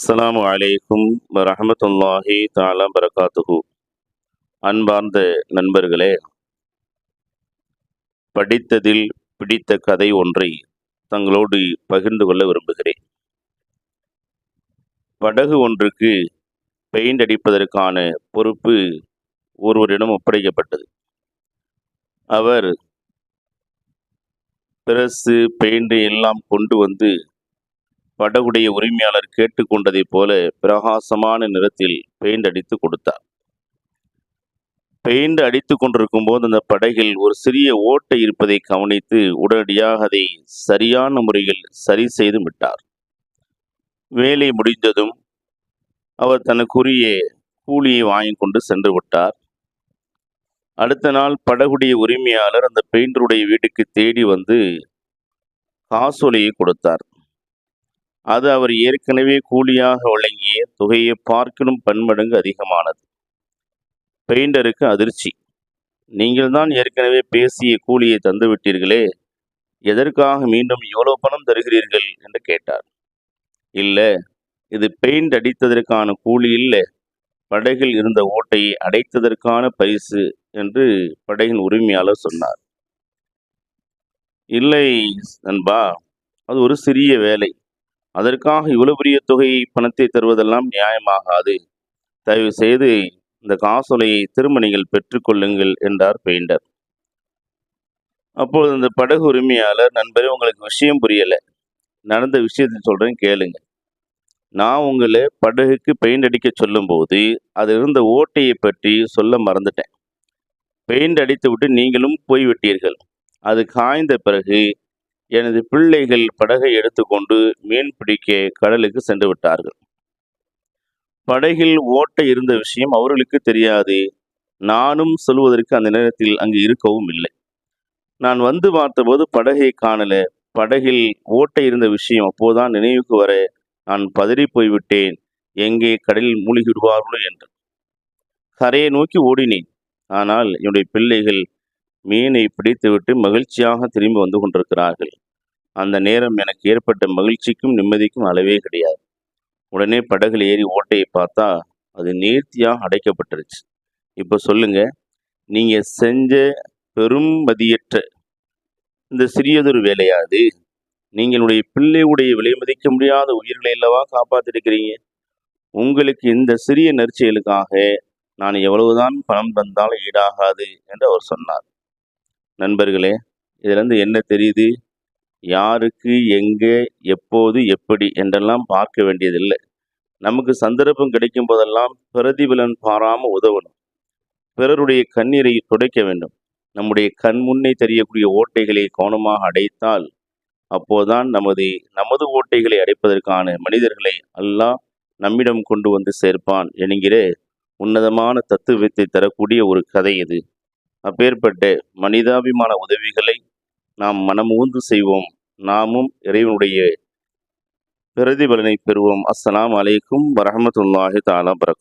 அஸ்லாம் வலைக்கும் வரமத்துல்லாஹி தாலா பரகாத்துகு அன்பார்ந்த நண்பர்களே படித்ததில் பிடித்த கதை ஒன்றை தங்களோடு பகிர்ந்து கொள்ள விரும்புகிறேன். படகு ஒன்றுக்கு பெயிண்ட் அடிப்பதற்கான பொறுப்பு ஒருவரிடம் ஒப்படைக்கப்பட்டது. அவர் பிரஸ்ஸு பெயிண்ட் எல்லாம் கொண்டு வந்து படகுடைய உரிமையாளர் கேட்டுக்கொண்டதைப் போல பிரகாசமான நிறத்தில் பெயிண்ட் அடித்து கொடுத்தார். பெயிண்ட் அடித்து கொண்டிருக்கும் போது அந்த படகில் ஒரு சிறிய ஓட்டை இருப்பதை கவனித்து உடனடியாக அதை சரியான முறையில் சரி செய்து விட்டார். வேலை முடிந்ததும் அவர் தனக்குரிய கூலியை வாங்கி கொண்டு சென்று விட்டார். அடுத்த நாள் படகுடைய உரிமையாளர் அந்த பெயிண்டருடைய வீட்டுக்கு தேடி வந்து காசோலையை கொடுத்தார். அது அவர் ஏற்கனவே கூலியாக வழங்கிய தொகையை பார்க்கணும் பன்மடங்கு அதிகமானது. பெயிண்டருக்கு அதிர்ச்சி. நீங்கள் தான் ஏற்கனவே பேசிய கூலியை தந்துவிட்டீர்களே எதற்காக மீண்டும் இவ்வளவு பணம் தருகிறீர்கள்? என்று கேட்டார். இல்லை இது பெயிண்ட் அடித்ததற்கான கூலி இல்லை படகில் இருந்த ஓட்டையை அடைத்ததற்கான பரிசு என்று படகின் உரிமையாளர் சொன்னார். இல்லை நண்பா அது ஒரு சிறிய வேலை. அதற்காக இவ்வளவு பெரிய தொகை பணத்தை தருவதெல்லாம் நியாயமாகாது. தயவு செய்து இந்த காசோலையை திரும்ப நீங்கள் பெற்றுக்கொள்ளுங்கள் என்றார் பெயிண்டர். அப்பொழுது இந்த படகு உரிமையாளர் நண்பரே உங்களுக்கு விஷயம் புரியலை. நடந்த விஷயத்தை சொல்கிறேன் கேளுங்க. நான் உங்களை படகுக்கு பெயிண்ட் அடிக்க சொல்லும்போது அது இருந்த ஓட்டையை பற்றி சொல்ல மறந்துட்டேன். பெயிண்ட் அடித்து விட்டு நீங்களும் போய்விட்டீர்கள் அது காய்ந்த பிறகு எனது பிள்ளைகள் படகை எடுத்துக்கொண்டு மீன் பிடிக்க கடலுக்கு சென்று விட்டார்கள். படகில் ஓட்டை இருந்த விஷயம் அவர்களுக்கு தெரியாது. நானும் சொல்வதற்கு அந்த நேரத்தில் அங்கு இருக்கவும் இல்லை. நான் வந்து பார்த்தபோது படகை காணல. படகில் ஓட்டை இருந்த விஷயம் அப்போதான் நினைவுக்கு வர நான் பதறி போய்விட்டேன் எங்கே கடலில் மூழ்கிவிடுவார்களோ என்று. கரையை நோக்கி ஓடினேன். ஆனால் என்னுடைய பிள்ளைகள் மீனை பிடித்துவிட்டு மகிழ்ச்சியாக திரும்பி வந்து கொண்டிருக்கிறார்கள். அந்த நேரம் எனக்கு ஏற்பட்ட மகிழ்ச்சிக்கும் நிம்மதிக்கும் அளவே கிடையாது. உடனே படகுல ஏறி ஓட்டையை பார்த்தா அது நேர்த்தியாக அடைக்கப்பட்டுருச்சு. இப்போ சொல்லுங்க நீங்கள் செஞ்ச பெரும் மதியற்ற இந்த சிறியதொரு வேலையாது நீங்களுடைய பிள்ளையுடைய விலை மதிக்க முடியாத உயிர்களை அல்லவா காப்பாத்திருக்கிறீங்க? உங்களுக்கு இந்த சிறிய நற்செயலுக்காக நான் எவ்வளவுதான் பணம் தந்தாலும் ஈடாகாது என்று அவர் சொன்னார். நண்பர்களே இதிலிருந்து என்ன தெரியுது? யாருக்கு எங்கே எப்போது எப்படி என்றெல்லாம் பார்க்க வேண்டியதில்லை. நமக்கு சந்தர்ப்பம் கிடைக்கும் போதெல்லாம் பிரதிபலன் பாராமல் உதவணும். பிறருடைய கண்ணீரை துடைக்க வேண்டும். நம்முடைய கண் முன்னே தெரியக்கூடிய ஓட்டைகளை கவனமாக அடைத்தால் அப்போதான் நமது நமது ஓட்டைகளை அடைப்பதற்கான மனிதர்களை அல்லாஹ் நம்மிடம் கொண்டு வந்து சேர்ப்பான் என்கிற உன்னதமான தத்துவத்தை தரக்கூடிய ஒரு கதை இது. அப்பேற்பட்ட மனிதாபிமான உதவிகளை நாம் மனமூந்து செய்வோம். நாமும் இறைவனுடைய பிரதிபலனை பெறுவோம். அஸ்லாம் அலைக்கும் வரமத்துல்லாஹி தாலா பரக்கா